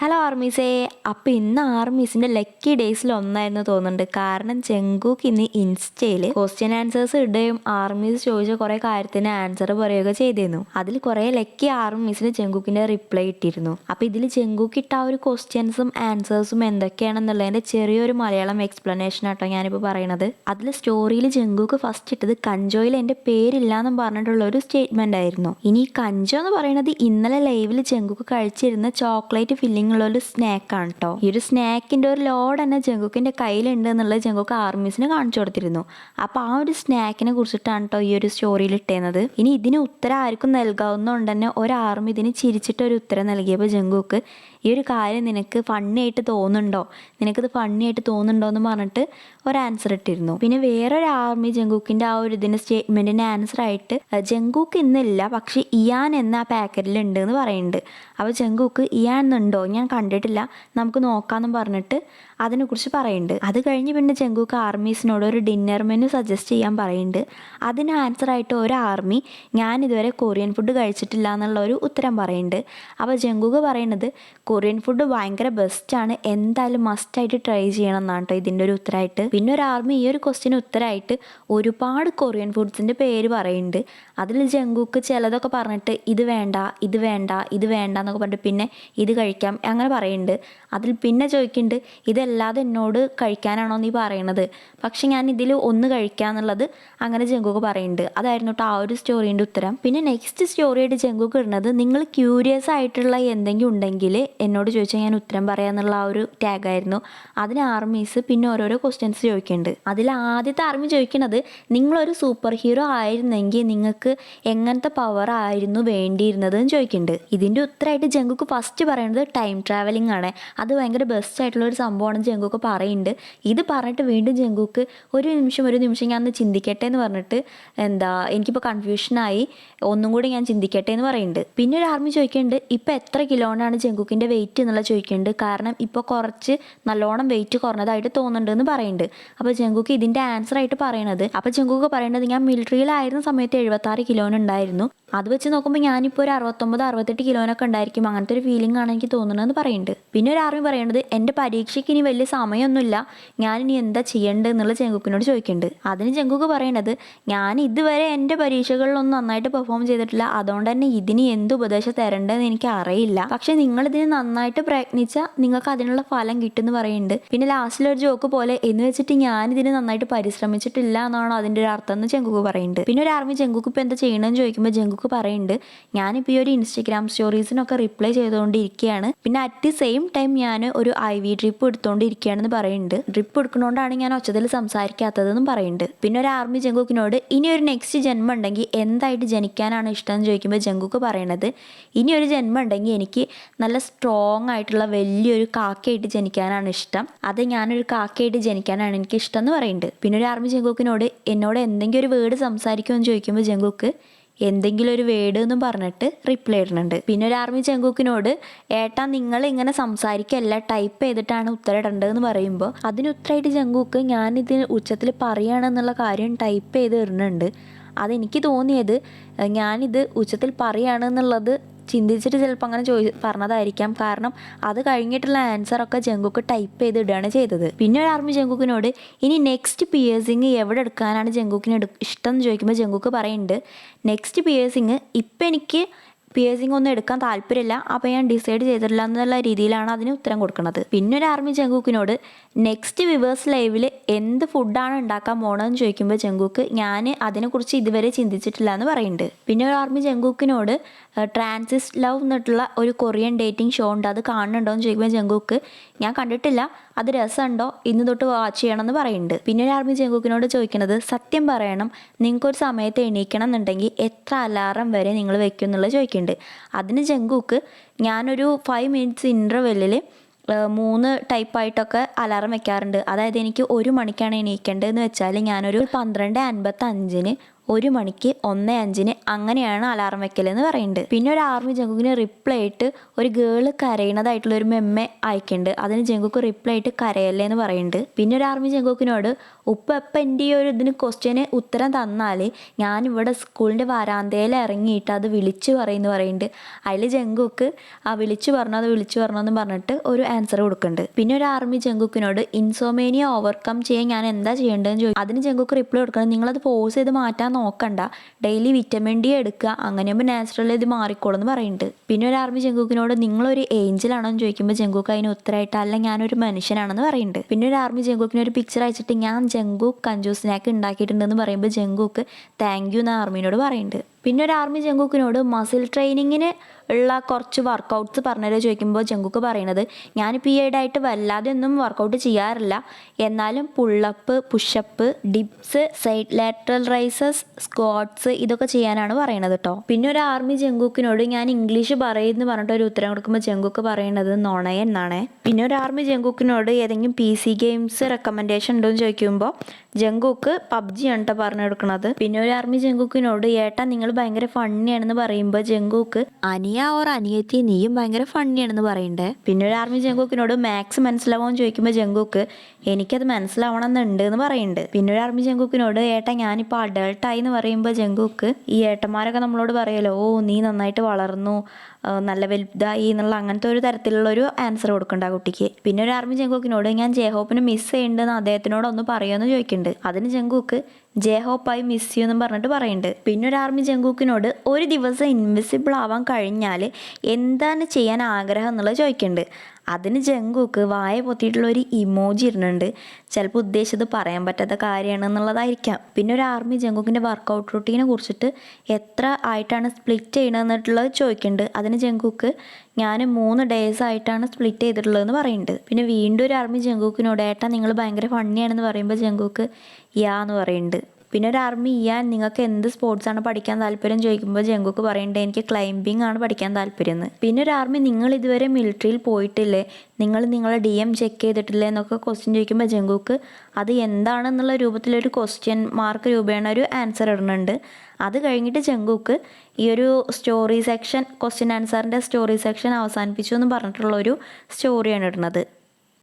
Hello ആർമീസേ അപ്പോൾ ഇന്ന് ആർമീസിന്റെ lucky ഡേയ്സിൽ ഒന്നായിരുന്നു തോന്നുന്നുണ്ട്. കാരണം ചെങ്കൂക്ക് ഇന്ന് ഇൻസ്റ്റയിൽ ക്വസ്റ്റ്യൻ ആൻസേഴ്സ് ഇടുകയും ആർമീസ് ചോദിച്ച കുറേ കാര്യത്തിന് ആൻസർ പറയുകയൊക്കെ ചെയ്തിരുന്നു. അതിൽ കുറേ ലക്കി ആർമീസിന് ചെങ്കൂക്കിന്റെ റിപ്ലൈ ഇട്ടിരുന്നു അപ്പോൾ ഇതിൽ ചെങ്കൂക്ക് ഇട്ട ആ ഒരു ക്വസ്റ്റ്യൻസും ആൻസേഴ്സും എന്തൊക്കെയാണെന്നുള്ളതിന്റെ ചെറിയൊരു മലയാളം എക്സ്പ്ലനേഷൻ ആട്ടോ ഞാനിപ്പോൾ പറയണത്. അതിൽ സ്റ്റോറിയിൽ ചെങ്കൂക്ക് ഫസ്റ്റ് ഇട്ടത് കഞ്ചോയിൽ എന്റെ പേരില്ല എന്നും പറഞ്ഞിട്ടുള്ള ഒരു സ്റ്റേറ്റ്മെന്റ് ആയിരുന്നു. ഇനി കഞ്ചോ എന്ന് പറയുന്നത് ഇന്നലെ ലൈവിൽ ചെങ്കൂക്ക് കഴിച്ചിരുന്ന ചോക്ലേറ്റ് ഫില്ലിംഗ് ഒരു സ്നാക്കാണ് കേട്ടോ ഈ ഒരു സ്നാക്കിന്റെ ഒരു ലോഡ് തന്നെ ജെങ്കുക്കിന്റെ കയ്യിലുണ്ട് എന്നുള്ളത് ജെങ്കുക്ക് ആർമീസിന് കാണിച്ചു കൊടുത്തിരുന്നു. അപ്പോൾ ആ ഒരു സ്നാക്കിനെ കുറിച്ചിട്ടാണ് കേട്ടോ ഈ ഒരു സ്റ്റോറിയിൽ ഇട്ടേന്നത്. ഇനി ഇതിന് ഉത്തരം ആർക്കും നൽകാവുന്നതുകൊണ്ട് തന്നെ ഒരു ആർമി ഇതിന് ചിരിച്ചിട്ട് ഒരു ഉത്തരം നൽകിയപ്പോൾ ജങ്കുക്ക് ഈ ഒരു കാര്യം നിനക്ക് ഫണ്ണി ആയിട്ട് തോന്നുന്നുണ്ടോ? നിനക്കിത് ഫണ്ണി ആയിട്ട് തോന്നുന്നുണ്ടോ എന്ന് പറഞ്ഞിട്ട് ഒരു ആൻസർ ഇട്ടിരുന്നു. പിന്നെ വേറൊരു ആർമി ജങ്കൂക്കിന്റെ ആ ഒരു ഇതിന്റെ സ്റ്റേറ്റ്മെന്റിന് ആൻസർ ആയിട്ട് ജങ്കൂക്ക് ഇന്നില്ല പക്ഷേ ഇയാൻ എന്ന ആ പാക്കറ്റിൽ ഉണ്ട് എന്ന് പറയുന്നുണ്ട്. അപ്പോൾ ജങ്കൂക്ക് ഇയാൻ എന്നുണ്ടോ? കണ്ടിട്ടില്ല. നമുക്ക് നോക്കാമെന്നും പറഞ്ഞിട്ട് അതിനെക്കുറിച്ച് പറയുന്നുണ്ട്. അത് കഴിഞ്ഞ് പിന്നെ ചെങ്കൂക്ക് ആർമീസിനോട് ഒരു ഡിന്നർ മെനു സജസ്റ്റ് ചെയ്യാൻ പറയുന്നുണ്ട്. അതിന് ആൻസറായിട്ട് ഒരു ആർമി ഞാൻ ഇതുവരെ കൊറിയൻ ഫുഡ് കഴിച്ചിട്ടില്ല എന്നുള്ള ഒരു ഉത്തരം പറയുന്നുണ്ട്. അപ്പോൾ ജങ്കൂക്ക് പറയുന്നത് കൊറിയൻ ഫുഡ് ഭയങ്കര ബെസ്റ്റാണ് എന്തായാലും മസ്റ്റായിട്ട് ട്രൈ ചെയ്യണം എന്നാണ് കേട്ടോ ഇതിന്റെ ഒരു ഉത്തരമായിട്ട് പിന്നെ ഒരു ആർമി ഈ ഒരു ക്വസ്റ്റിന് ഉത്തരമായിട്ട് ഒരുപാട് കൊറിയൻ ഫുഡ്സിന്റെ പേര് പറയുന്നുണ്ട്. അതിൽ ജങ്കൂക്ക് ചിലതൊക്കെ പറഞ്ഞിട്ട് ഇത് വേണ്ട ഇത് വേണ്ട ഇത് വേണ്ട എന്നൊക്കെ പറഞ്ഞിട്ട് പിന്നെ ഇത് കഴിക്കാം. അങ്ങനെ പറയുന്നുണ്ട്. അതിൽ പിന്നെ ചോദിക്കുന്നുണ്ട് ഇതല്ലാതെ എന്നോട് കഴിക്കാനാണോ നീ പറയണത്? പക്ഷെ ഞാൻ ഇതിൽ ഒന്ന് കഴിക്കാന്നുള്ളത് അങ്ങനെ ജങ്കുക്ക് പറയുന്നുണ്ട്. അതായിരുന്നു കേട്ടോ ആ ഒരു സ്റ്റോറീന്റെ ഉത്തരം. പിന്നെ നെക്സ്റ്റ് സ്റ്റോറിയായിട്ട് ജങ്കുക്ക് ഇടുന്നത് നിങ്ങൾ ക്യൂരിയസ് ആയിട്ടുള്ള എന്തെങ്കിലും ഉണ്ടെങ്കിൽ എന്നോട് ചോദിച്ചാൽ ഞാൻ ഉത്തരം പറയാമെന്നുള്ള ആ ഒരു ടാഗായിരുന്നു അതിന് ആർമീസ് പിന്നെ ഓരോരോ ക്വസ്റ്റ്യൻസ് ചോദിക്കുന്നുണ്ട്. അതിൽ ആദ്യത്തെ ആർമി ചോദിക്കുന്നത് നിങ്ങളൊരു സൂപ്പർ ഹീറോ ആയിരുന്നെങ്കിൽ നിങ്ങൾക്ക് എങ്ങനത്തെ പവർ ആയിരുന്നു വേണ്ടിയിരുന്നത്? എന്ന് ചോദിക്കുന്നുണ്ട്. ഇതിന്റെ ഉത്തരമായിട്ട് ജങ്കുക്ക് ഫസ്റ്റ് പറയുന്നത് ടൈം ട്രാവലിംഗ് ആണ്. അത് ഭയങ്കര ബെസ്റ്റ് ആയിട്ടുള്ള ഒരു സംഭവമാണ് ജെങ്കുക്ക് പറയുന്നുണ്ട്. ഇത് പറഞ്ഞിട്ട് വീണ്ടും ജെങ്കുക്ക് ഒരു നിമിഷം ഒരു നിമിഷം ഞാൻ ഒന്ന് ചിന്തിക്കട്ടെ എന്ന് പറഞ്ഞിട്ട് എന്താ എനിക്കിപ്പോൾ കൺഫ്യൂഷനായി ഒന്നും കൂടി ഞാൻ ചിന്തിക്കട്ടെ എന്ന് പറയുന്നുണ്ട്. പിന്നെ ഒരു ആർമി ചോദിക്കുന്നുണ്ട് ഇപ്പോൾ എത്ര കിലോണാണ് ജെങ്കുക്കിന്റെ വെയിറ്റ് എന്നുള്ള ചോദിക്കുന്നുണ്ട്. കാരണം ഇപ്പോൾ കുറച്ച് നല്ലോണം വെയിറ്റ് കുറഞ്ഞതായിട്ട് തോന്നുന്നുണ്ട് എന്ന് പറയുന്നുണ്ട്. അപ്പോൾ ജെങ്കുക്ക് ഇതിന്റെ ആൻസർ ആയിട്ട് പറയണത് അപ്പോൾ ജെങ്കുക്ക് പറയുന്നത് ഞാൻ മിലിറ്ററിയിലായിരുന്ന സമയത്ത് എഴുപത്താറ് കിലോനുണ്ടായിരുന്നു അത് വെച്ച് നോക്കുമ്പോൾ ഞാനിപ്പോൾ ഒരു അറുപത്തൊമ്പത് അറുപത്തെട്ട് കിലോനൊക്കെ ഉണ്ടായിരിക്കും. അങ്ങനത്തെ ഒരു ഫീലിംഗ് ആണ് എനിക്ക് തോന്നുന്നതെന്ന് പറയുന്നുണ്ട്. പിന്നെ ഒരു ആർമി പറയുന്നത് എന്റെ പരീക്ഷയ്ക്ക് ഇനി വലിയ സമയമൊന്നുമില്ല. ഞാനിനി എന്താ ചെയ്യേണ്ടത്? എന്നുള്ള ചെങ്കുക്കിനോട് ചോദിക്കുന്നുണ്ട്. അതിന് ചെങ്കുക്ക് പറയണത് ഞാൻ ഇതുവരെ എന്റെ പരീക്ഷകളിലൊന്നും നന്നായിട്ട് പെർഫോം ചെയ്തിട്ടില്ല. അതുകൊണ്ട് തന്നെ ഇതിന് എന്ത് ഉപദേശം തരേണ്ടതെന്ന് എനിക്ക് അറിയില്ല. പക്ഷെ നിങ്ങൾ ഇതിന് നന്നായിട്ട് പ്രയത്നിച്ചാൽ നിങ്ങൾക്ക് അതിനുള്ള ഫലം കിട്ടുമെന്ന് പറയുന്നുണ്ട്. പിന്നെ ലാസ്റ്റിൽ ഒരു ജോക്ക് പോലെ എന്ന് വെച്ചിട്ട് ഞാൻ ഇതിന് നന്നായിട്ട് പരിശ്രമിച്ചിട്ടില്ല എന്നാണ് അതിന്റെ ഒരു അർത്ഥം എന്ന് ചെങ്കുക്ക് പറയുന്നുണ്ട്. പിന്നെ ഒരു ആർമി ചെങ്കുക്ക് ഇപ്പോൾ എന്താ ചെയ്യണമെന്ന് ചോദിക്കുമ്പോൾ ജങ്കുക്ക് പറയുന്നുണ്ട് ഞാനിപ്പോൾ ഈ ഒരു ഇൻസ്റ്റഗ്രാം സ്റ്റോറീസിനൊക്കെ റിപ്ലൈ ചെയ്തുകൊണ്ടിരിക്കുകയാണ്. പിന്നെ അറ്റ് ദി സെയിം ടൈം ഞാൻ ഒരു ഐ വി ഡ്രിപ്പ് എടുത്തുകൊണ്ടിരിക്കുകയാണെന്ന് പറയുന്നുണ്ട്. ഡ്രിപ്പ് എടുക്കുന്നതുകൊണ്ടാണ് ഞാൻ ഒച്ചതിൽ സംസാരിക്കാത്തതെന്നും പറയുന്നുണ്ട്. പിന്നെ ഒരു ആർമി ജങ്കുക്കിനോട് ഇനി ഒരു നെക്സ്റ്റ് ജന്മം ഉണ്ടെങ്കിൽ എന്തായിട്ട് ജനിക്കാനാണ് ഇഷ്ടം? എന്ന് ചോദിക്കുമ്പോൾ ജങ്കുക്ക് പറയണത് ഇനി ഒരു ജന്മം ഉണ്ടെങ്കിൽ എനിക്ക് നല്ല സ്ട്രോങ് ആയിട്ടുള്ള വലിയൊരു കാക്കയായിട്ട് ജനിക്കാനാണ് ഇഷ്ടം. അത് ഞാനൊരു കാക്കയായിട്ട് ജനിക്കാനാണ് എനിക്ക് ഇഷ്ടം എന്ന് പറയുന്നുണ്ട്. പിന്നെ ഒരു ആർമി ജങ്കുക്കിനോട് എന്നോട് എന്തെങ്കിലും ഒരു വേർഡ് സംസാരിക്കുമെന്ന് ചോദിക്കുമ്പോൾ ജങ്കുക്ക് എന്തെങ്കിലും ഒരു വേർഡ് എന്ന് പറഞ്ഞിട്ട് റിപ്ലൈ ഇടുന്നുണ്ട്. പിന്നെ ഒരു ആർമി ചെങ്കൂക്കിനോട് ഏട്ടാ നിങ്ങൾ ഇങ്ങനെ സംസാരിക്കല്ല ടൈപ്പ് ചെയ്തിട്ടാണ് ഉത്തരം ഇടേണ്ടതെന്ന് പറയുമ്പോൾ അതിന് ഉത്തരമായിട്ട് ചെങ്കൂക്ക് ഞാനിത് ഉച്ചത്തിൽ പറയുകയാണെന്നുള്ള കാര്യം ടൈപ്പ് ചെയ്ത് ഇടുന്നുണ്ട്. അതെനിക്ക് തോന്നിയത് ഞാനിത് ഉച്ചത്തിൽ പറയുകയാണെന്നുള്ളത് ചിന്തിച്ചിട്ട് ചിലപ്പോൾ അങ്ങനെ ചോദി പറഞ്ഞതായിരിക്കാം. കാരണം അത് കഴിഞ്ഞിട്ടുള്ള ആൻസറൊക്കെ ജങ്കുക്ക് ടൈപ്പ് ചെയ്ത് ഇടുകയാണ് ചെയ്തത്. പിന്നെ ഒരു ആർമി ജങ്കുക്കിനോട് ഇനി നെക്സ്റ്റ് പിയേഴ്സിങ് എവിടെ എടുക്കാനാണ് ജങ്കുക്കിന് എടു ഇഷ്ടം? എന്ന് ചോദിക്കുമ്പോൾ ജങ്കുക്ക് പറയുന്നുണ്ട് നെക്സ്റ്റ് പിയേഴ്സിങ് ഇപ്പം എനിക്ക് പിയേഴ്സിംഗ് ഒന്നും എടുക്കാൻ താല്പര്യമില്ല അപ്പോൾ ഞാൻ ഡിസൈഡ് ചെയ്തിട്ടില്ല എന്നുള്ള രീതിയിലാണ് അതിന് ഉത്തരം കൊടുക്കുന്നത്. പിന്നെ ഒരു ആർമി ജങ്കൂക്കിനോട് നെക്സ്റ്റ് വിവേഴ്സ് ലൈവിൽ എന്ത് ഫുഡാണ് ഉണ്ടാക്കാൻ പോണതെന്ന് ചോദിക്കുമ്പോൾ ജങ്കൂക്ക് ഞാൻ അതിനെക്കുറിച്ച് ഇതുവരെ ചിന്തിച്ചിട്ടില്ല എന്ന് പറയുന്നുണ്ട്. പിന്നെ ഒരു ആർമി ജങ്കൂക്കിനോട് ട്രാൻസിസ് ലവ് എന്നിട്ടുള്ള ഒരു കൊറിയൻ ഡേറ്റിംഗ് ഷോ ഉണ്ട് അത് കാണുന്നുണ്ടോ? എന്ന് ചോദിക്കുമ്പോൾ ജങ്കൂക്ക് ഞാൻ കണ്ടിട്ടില്ല അത് രസമുണ്ടോ? ഇന്ന് തൊട്ട് വാച്ച് ചെയ്യണം എന്ന് പറയുന്നുണ്ട്. പിന്നെ ഒരു ആർമി ജങ്കൂക്കിനോട് ചോദിക്കുന്നത് സത്യം പറയണം നിങ്ങൾക്കൊരു സമയത്ത് എണീക്കണം എന്നുണ്ടെങ്കിൽ എത്ര അലാറം വരെ നിങ്ങൾ വെക്കും എന്നുള്ളത് ചോദിക്കുന്നുണ്ട്. അതിന് ജങ്കൂക്ക് ഞാനൊരു ഫൈവ് മിനിറ്റ്സ് ഇന്റർവെല്ലിൽ മൂന്ന് ടൈപ്പായിട്ടൊക്കെ അലാറം വെക്കാറുണ്ട്. അതായത് എനിക്ക് ഒരു മണിക്കാണ് എണീക്കേണ്ടതെന്ന് വെച്ചാൽ ഞാനൊരു പന്ത്രണ്ട് അൻപത്തഞ്ചിന് ഒരു മണിക്ക് ഒന്ന് അഞ്ചിന് അങ്ങനെയാണ് അലാറം വെക്കലെന്ന് പറയുന്നുണ്ട്. പിന്നെ ഒരു ആർമി ജങ്കുക്കിന് റിപ്ലൈ ആയിട്ട് ഒരു ഗേൾ കരയണതായിട്ടുള്ള ഒരു മെമ്മെ അയക്കുന്നുണ്ട്. അതിന് ജങ്കുക്ക് റിപ്ലൈ ആയിട്ട് കരയല്ലേ എന്ന് പറയുന്നുണ്ട്. പിന്നെ ഒരു ആർമി ജങ്കുക്കിനോട് ഉപ്പ എപ്പം എന്റെ ഈ ഒരു ഇതിന് ക്വസ്റ്റ്യന് ഉത്തരം തന്നാൽ ഇവിടെ സ്കൂളിന്റെ വരാന്തയിൽ ഇറങ്ങിയിട്ട് അത് വിളിച്ചു പറയുമെന്ന് പറയുന്നുണ്ട്. അതിൽ ജങ്കുക്ക് ആ വിളിച്ചു പറഞ്ഞു അത് വിളിച്ചു പറഞ്ഞോ എന്ന് പറഞ്ഞിട്ട് ഒരു ആൻസർ കൊടുക്കുന്നുണ്ട്. പിന്നെ ഒരു ആർമി ജങ്കുക്കിനോട് ഇൻസോമേനിയ ഓവർകം ചെയ്യാൻ ഞാൻ എന്താ ചെയ്യേണ്ടതെന്ന് ചോദിച്ചു അതിന് ജങ്കുക്ക് റിപ്ലൈ കൊടുക്കണം. നിങ്ങളത് ഫോഴ്സ് ചെയ്ത് മാറ്റാൻ നോക്കണ്ട. ഡെയിലി വിറ്റമിൻ ഡി എടുക്കുക. അങ്ങനെയാകുമ്പോൾ നാച്ചുറലി ഇത് മാറിക്കോളും എന്ന് പറയുന്നുണ്ട്. പിന്നെ ഒരു ആർമി ജങ്കുക്കിനോട് നിങ്ങളൊരു ഏഞ്ചലാണോ എന്ന് ചോദിക്കുമ്പോൾ ജങ്കുക്ക് അതിന് ഉത്തരമായിട്ട് അല്ല ഞാനൊരു മനുഷ്യനാണെന്ന് പറയുന്നുണ്ട്. പിന്നെ ഒരു ആർമി ജങ്കുക്കിന് ഒരു പിക്ചർ അയച്ചിട്ട് ഞാൻ ജങ്കുക്ക് കഞ്ചൂസ് സ്നാക്ക് ഉണ്ടാക്കിയിട്ടുണ്ടെന്ന് പറയുമ്പോൾ ജെങ്കൂക്ക് താങ്ക് യു എന്ന് ആർമിനോട് പറയുന്നുണ്ട്. പിന്നെ ഒരു ആർമി ജങ്കുക്കിനോട് മസിൽ ട്രെയിനിങ്ങിന് ഉള്ള കുറച്ച് വർക്കൗട്ട്സ് പറഞ്ഞത് ചോദിക്കുമ്പോൾ ജങ്കുക്ക് പറയണത് ഞാൻ പി എയ്ഡായിട്ട് വല്ലാതെ ഒന്നും വർക്കൗട്ട് ചെയ്യാറില്ല. എന്നാലും pull up push up dips side lateral raises squats ഇതൊക്കെ ചെയ്യാനാണ് പറയണത് കേട്ടോ പിന്നെ ഒരു ആർമി ജങ്കുക്കിനോട് ഞാൻ ഇംഗ്ലീഷ് പറയുമെന്ന് പറഞ്ഞിട്ട് ഒരു ഉത്തരം കൊടുക്കുമ്പോൾ ജങ്കുക്ക് പറയണത് നുണയൻ എന്നാണ്. പിന്നെ ഒരു ആർമി ജങ്കുക്കിനോട് ഏതെങ്കിലും പി സി ഗെയിംസ് റെക്കമെൻഡേഷൻ ഉണ്ടോ എന്ന് ചോദിക്കുമ്പോൾ ജങ്കുക്ക് പബ്ജി ആണ് കേട്ടോ പറഞ്ഞു കൊടുക്കുന്നത് പിന്നെ ഒരു ആർമി ജങ്കുക്കിനോട് ഏട്ടാ നിങ്ങൾ ഭയങ്കര ഫണ്ണിയാണെന്ന് പറയുമ്പോൾ ജങ്കുക്ക് അനിയ ഓർ അനിയത്തി നീയും ഭയങ്കര ഫണ്ണിയാണെന്ന് പറയണ്ടേ? ഒരു ആർമി ജങ്കുക്കിനോട് മാത്സ് മനസ്സിലാവുമെന്ന് ചോദിക്കുമ്പോൾ ജങ്കുക്ക് എനിക്കത് മനസ്സിലാവണം എന്നുണ്ട് എന്ന് പറയുന്നുണ്ട് പിന്നെ ഒരു ആർമി ജങ്കുക്കിനോട് ഏട്ടാ ഞാനിപ്പോൾ അഡൾട്ടായി എന്ന് പറയുമ്പോൾ ജങ്കുക്ക് ഈ ഏട്ടന്മാരൊക്കെ നമ്മളോട് പറയലോ ഓ നീ നന്നായിട്ട് വളർന്നു നല്ല വലുതായി എന്നുള്ള അങ്ങനത്തെ ഒരു തരത്തിലുള്ള ഒരു ആൻസർ കൊടുക്കണ്ട കുട്ടിക്ക്. പിന്നെ ഒരു ആർമി ജങ്കുക്കിനോട് ഞാൻ ജയഹോപ്പിനെ മിസ് ചെയ്യണ്ടെന്ന് അദ്ദേഹത്തിനോട് ഒന്ന് പറയുമെന്ന് ചോദിക്കുന്നുണ്ട് അതിന് ജങ്കുക്ക് ജയഹോപ്പായി മിസ് യു എന്നും പറഞ്ഞിട്ട് പറയുന്നുണ്ട്. പിന്നെ ഒരു ആർമി ജങ്കൂക്കിനോട് ഒരു ദിവസം ഇൻവിസിബിൾ ആവാൻ കഴിഞ്ഞാൽ എന്താണ് ചെയ്യാൻ ആഗ്രഹം എന്നുള്ളത് ചോദിക്കുന്നുണ്ട്. അതിന് ജങ്കുക്ക് വായ പൊത്തിയിട്ടുള്ള ഒരു ഇമോജി ഇടുന്നുണ്ട്. ചിലപ്പോൾ ഉദ്ദേശിച്ചത് പറയാൻ പറ്റാത്ത കാര്യമാണ് എന്നുള്ളതായിരിക്കാം പിന്നെ ഒരു ആർമി ജങ്കുക്കിന്റെ വർക്കൗട്ട് റൂട്ടീനെ കുറിച്ചിട്ട് എത്ര ആയിട്ടാണ് സ്പ്ലിറ്റ് ചെയ്യണമെന്നിട്ടുള്ളത് ചോദിക്കുന്നുണ്ട്. അതിന് ജങ്കുക്ക് ഞാൻ മൂന്ന് ഡേയ്സ് ആയിട്ടാണ് സ്പ്ലിറ്റ് ചെയ്തിട്ടുള്ളതെന്ന് പറയുന്നുണ്ട്. പിന്നെ വീണ്ടും ഒരു ആർമി ജങ്കുക്കിനോട് ഏട്ടാ നിങ്ങൾ ഭയങ്കര ഫണ്ണിയാണെന്ന് പറയുമ്പോൾ ജങ്കുക്ക് യാ എന്ന് പറയുന്നുണ്ട്. പിന്നെ ഒരു ആർമി ചെയ്യാൻ നിങ്ങൾക്ക് എന്ത് സ്പോർട്സാണ് പഠിക്കാൻ താല്പര്യം ചോദിക്കുമ്പോൾ ജെങ്കുക്ക് പറയണ്ടേ എനിക്ക് ക്ലൈംബിംഗ് ആണ് പഠിക്കാൻ താല്പര്യം എന്ന് പിന്നെ ഒരു ആർമി നിങ്ങൾ ഇതുവരെ മിലിറ്ററിയിൽ പോയിട്ടില്ലേ? നിങ്ങൾ നിങ്ങളെ ഡി എം ചെക്ക് ചെയ്തിട്ടില്ലേ എന്നൊക്കെ ക്വസ്റ്റ്യൻ ചോദിക്കുമ്പോൾ ജെങ്കുക്ക് അത് എന്താണെന്നുള്ള രൂപത്തിലൊരു ക്വസ്റ്റ്യൻ മാർക്ക് രൂപേണ ഒരു ആൻസർ ഇടുന്നുണ്ട്. അത് കഴിഞ്ഞിട്ട് ജെങ്കുക്ക് ഈ ഒരു സ്റ്റോറി സെക്ഷൻ ക്വസ്റ്റ്യൻ ആൻസറിന്റെ സ്റ്റോറി സെക്ഷൻ അവസാനിപ്പിച്ചു എന്ന് പറഞ്ഞിട്ടുള്ള ഒരു സ്റ്റോറിയാണ് ഇടുന്നത്.